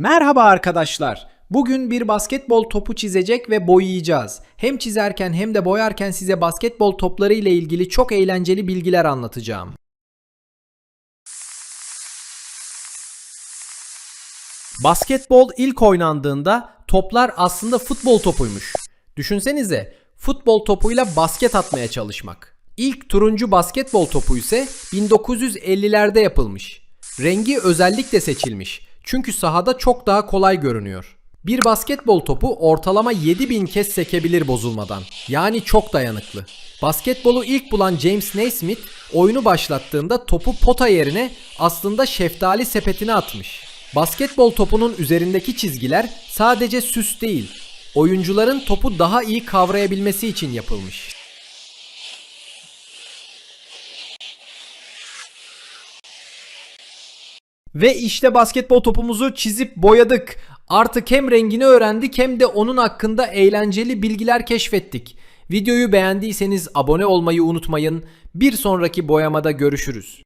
Merhaba arkadaşlar. Bugün bir basketbol topu çizecek ve boyayacağız. Hem çizerken hem de boyarken size basketbol topları ile ilgili çok eğlenceli bilgiler anlatacağım. Basketbol ilk oynandığında toplar aslında futbol topuymuş. Düşünsenize, futbol topuyla basket atmaya çalışmak. İlk turuncu basketbol topu ise 1950'lerde yapılmış. Rengi özellikle seçilmiş. Çünkü sahada çok daha kolay görünüyor. Bir basketbol topu ortalama 7000 kez sekebilir bozulmadan. Yani çok dayanıklı. Basketbolu ilk bulan James Naismith oyunu başlattığında topu pota yerine aslında şeftali sepetine atmış. Basketbol topunun üzerindeki çizgiler sadece süs değil, oyuncuların topu daha iyi kavrayabilmesi için yapılmış. Ve işte basketbol topumuzu çizip boyadık. Artık hem rengini öğrendik hem de onun hakkında eğlenceli bilgiler keşfettik. Videoyu beğendiyseniz abone olmayı unutmayın. Bir sonraki boyamada görüşürüz.